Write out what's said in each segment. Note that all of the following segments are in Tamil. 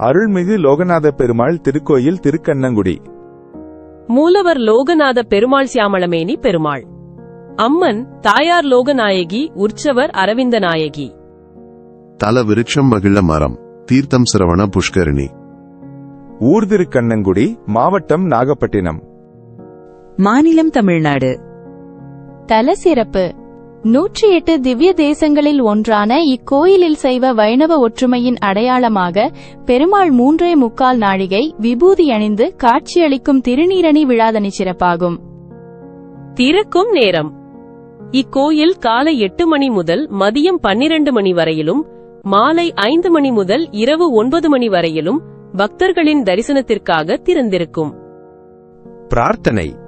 அருள்மிகு லோகநாத பெருமாள் திருக்கோயில் திருக்கண்ணங்குடி. மூலவர் லோகநாத பெருமாள் சியாமளமேனி பெருமாள். அம்மன் தாயார் லோகநாயகி உற்சவர் அரவிந்த நாயகி. தல விருட்சம் மகிழ மரம் தீர்த்தம் சிரவண புஷ்கரணி. ஊர் திருக்கண்ணங்குடி மாவட்டம் நாகப்பட்டினம். மாநிலம் தமிழ்நாடு. தல சிறப்பு. நூற்றி எட்டு திவ்ய தேசங்களில் ஒன்றான இக்கோயிலில் சைவ வைணவ ஒற்றுமையின் அடையாளமாக பெருமாள் மூன்றே முக்கால் நாழிகை விபூதி அணிந்து காட்சியளிக்கும் திருநீரணி விழாதனி சிறப்பாகும். திறக்கும் நேரம். இக்கோயில் காலை எட்டு மணி முதல் மதியம் பன்னிரண்டு மணி வரையிலும் மாலை ஐந்து மணி முதல் இரவு ஒன்பது மணி வரையிலும் பக்தர்களின் தரிசனத்திற்காக திறந்திருக்கும். பிரார்த்தனை.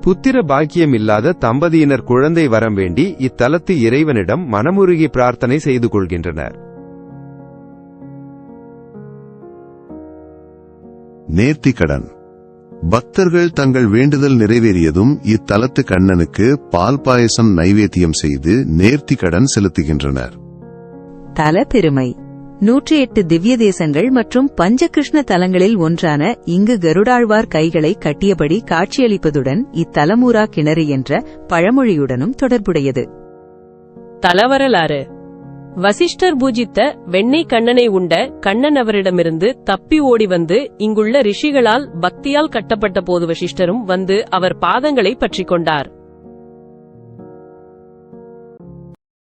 புத்திர பாக்கியம் இல்லாத தம்பதியினர் குழந்தை வரம் வேண்டி இத்தலத்து இறைவனிடம் மனமுருகி பிரார்த்தனை செய்து கொள்கின்றனர். நேர்த்திக்கடன் பக்தர்கள் தங்கள் வேண்டுதல் நிறைவேறியதும் இத்தலத்து கண்ணனுக்கு பால் பாயசம் நைவேத்தியம் செய்து நேர்த்திக்கடன் செலுத்துகின்றனர். தல பெருமை. நூற்றி எட்டு திவ்ய தேசங்கள் மற்றும் பஞ்சகிருஷ்ண தலங்களில் ஒன்றான இங்கு கருடாழ்வார் கைகளை கட்டியபடி காட்சியளிப்பதுடன் இத்தலமூரா கிணறு என்ற பழமொழியுடனும் தொடர்புடையது. தலவரலாறு. வசிஷ்டர் பூஜித்த வெண்ணெய் கண்ணனை உண்ட கண்ணன் அவரிடமிருந்து தப்பி ஓடி வந்து இங்குள்ள ரிஷிகளால் பக்தியால் கட்டப்பட்ட போது வசிஷ்டரும் வந்து அவர் பாதங்களை பற்றிக் கொண்டார்.